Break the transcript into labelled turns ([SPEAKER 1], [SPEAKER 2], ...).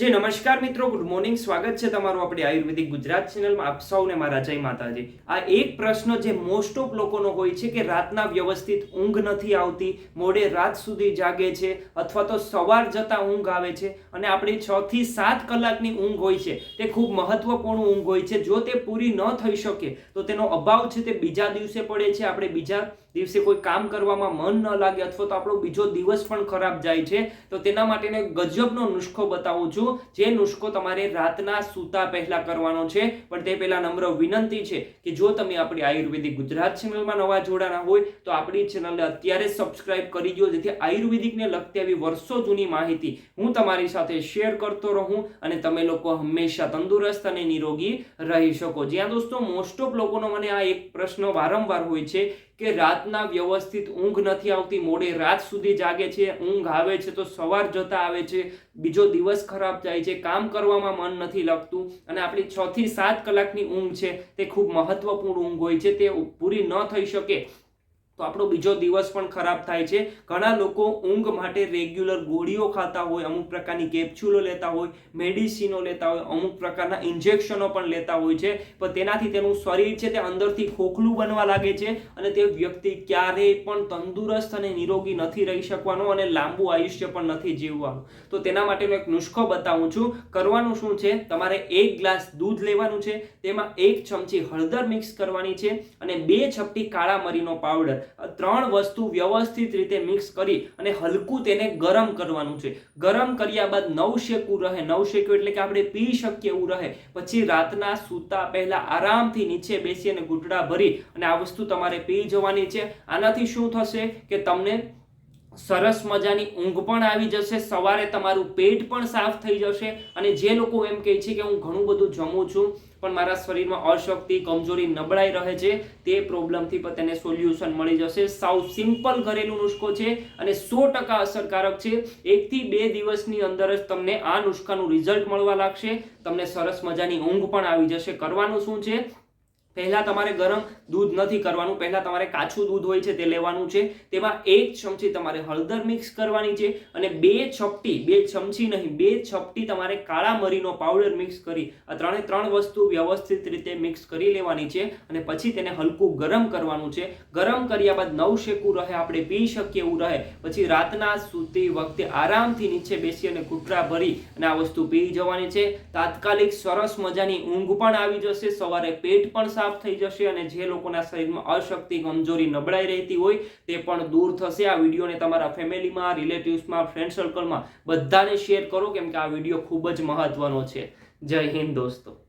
[SPEAKER 1] જી, નમસ્કાર મિત્રો. Good morning સ્વાગત છે તમારું આપણી આયુર્વેદિક ગુજરાત ચેનલમાં. આપ સૌને મારા જય માતાજી. આ એક પ્રશ્ન જે મોસ્ટ ઓફ લોકોનો હોય છે કે રાતના વ્યવસ્થિત ઊંઘ નથી આવતી, મોડે રાત સુધી જાગે છે, અથવા તો સવાર જતા ઊંઘ આવે છે, અને આપણી છ થી સાત કલાકની ઊંઘ હોય છે, તે ખૂબ મહત્વપૂર્ણ ઊંઘ હોય છે. જો તે પૂરી ન થઈ શકે, તો તેનો અભાવ છે તે બીજા દિવસે પડે છે. આપણે બીજા દિવસે કોઈ કામ કરવામાં મન ન લાગે, અથવા તો આપણો બીજો દિવસ પણ ખરાબ જાય છે, તો તેના માટેનો ગજબનો નુસ્ખો બતાવું છું. જે નુસ્ખો તમારે રાતના સૂતા પહેલા કરવાનો છે, પણ તે પહેલા નમ્ર વિનંતી છે કે જો તમે આપણી આયુર્વેદિક ગુજરાત ચેનલમાં નવા જોડાના હોય, તો આપણી ચેનલને અત્યારે સબસ્ક્રાઇબ કરી દો જેથી આયુર્વેદિકને લગતી આવી વર્ષો જૂની માહિતી હું તમારી સાથે શેર કરતો રહું અને તમે લોકો હંમેશા તંદુરસ્ત અને નિરોગી રહી શકો. જ્યાં દોસ્તો મોસ્ટ ઓફ લોકોનો મને આ એક પ્રશ્ન વારંવાર હોય છે કે રાતના વ્યવસ્થિત ઊંઘ નથી આવતી, મોડે રાત સુધી જાગે છે, ઊંઘ આવે છે તો સવાર જતા આવે છે, બીજો દિવસ ખરાબ જાય છે, કામ કરવામાં મન નથી લાગતું અને આપણી છ થી સાત કલાકની ઊંઘ છે તે ખૂબ મહત્વપૂર્ણ ઊંઘ હોય છે, તે પૂરી ન થઈ શકે. તો આપણો બીજો દિવસ પણ ખરાબ થાય છે. ઘણા લોકો ઊંઘ માટે રેગ્યુલર ગોળીઓ ખાતા હોય, અમુક પ્રકારની કેપ્સ્યુલો લેતા હોય, મેડિસિનો લેતા હોય, અમુક પ્રકારના ઇન્જેક્શનો પણ લેતા હોય છે. પણ તેનાથી તેનું શરીર છે તે અંદરથી ખોખલું બનવા લાગે છે અને તે વ્યક્તિ ક્યારેય પણ તંદુરસ્ત અને નિરોગી નથી રહી શકવાનો અને લાંબુ આયુષ્ય પણ નથી જીવવાનું. તો તેના માટેનો એક નુસ્ખો બતાવું છું. કરવાનું શું છે? તમારે એક ગ્લાસ દૂધ લેવાનું છે. તેમાં એક ચમચી હળદર મિક્સ કરવાની છે અને બે છપટી કાળા મરીનો પાવડર. ત્રણ વસ્તુ વ્યવસ્થિત રીતે મિક્સ કરી અને હલકું તેને ગરમ કરવાનું છે. ગરમ કર્યા બાદ નવ શેકું રહે. નવ શેકું એટલે કે આપણે પી શકીએ એવું રહે. પછી રાતના સૂતા પહેલા આરામથી નીચે બેસી અને ઘૂંટડા ભરી અને આ વસ્તુ તમારે પી જવાની છે. આનાથી શું થશે કે તમને સરસ મજાની ઊંઘ પણ આવી જશે. સવારે તમારું પેટ પણ સાફ થઈ જશે અને જે લોકો એમ કહે છે કે હું ઘણું બધું જમું છું, પણ મારા શરીરમાં અશક્તિ, કમજોરી, નબળાઈ રહે છે, તે પ્રોબ્લેમથી પણ તેને સોલ્યુશન મળી જશે. સાવ સિમ્પલ ઘરેલું નુસ્ખો છે અને સો ટકા અસરકારક છે. એકથી બે દિવસની અંદર જ તમને આ નુસ્ખાનું રિઝલ્ટ મળવા લાગશે. તમને સરસ મજાની ઊંઘ પણ આવી જશે. કરવાનું શું છે? પહેલા તમારે ગરમ દૂધ નથી કરવાનું. પહેલા તમારે કાચું દૂધ હોય છે તે લેવાનું છે. તેમાં એક ચમચી તમારે હળદર મિક્સ કરવાની છે અને બે ચપટી બે ચમચી નહીં, બે ચપટી તમારે કાળા મરીનો પાવડર મિક્સ કરી આ ત્રણે ત્રણ વસ્તુ વ્યવસ્થિત રીતે મિક્સ કરી લેવાની છે અને પછી તેને હલકું ગરમ કરવાનું છે. ગરમ કર્યા બાદ નવ શેકું રહે, આપણે પી શકીએ એવું રહે. પછી રાતના સૂતી વખતે આરામથી નીચે બેસી અને ઘૂંટડા ભરી અને આ વસ્તુ પી જવાની છે. તાત્કાલિક સરસ મજાની ઊંઘ પણ આવી જશે. સવારે પેટ પણ સાફ થઈ જશે અને જે લોકોના શરીરમાં અશક્તિ, કમજોરી નબળાઈ રહેતી હોય તે પણ દૂર થશે. આ વિડીયોને તમારા ફેમિલીમાં, રિલેટિવ્સમાં, ફ્રેન્ડ સર્કલમાં બધાને શેર કરો, કેમ કે આ વીડિયો ખૂબ જ મહત્વનો છે. જય હિન્દ દોસ્તો.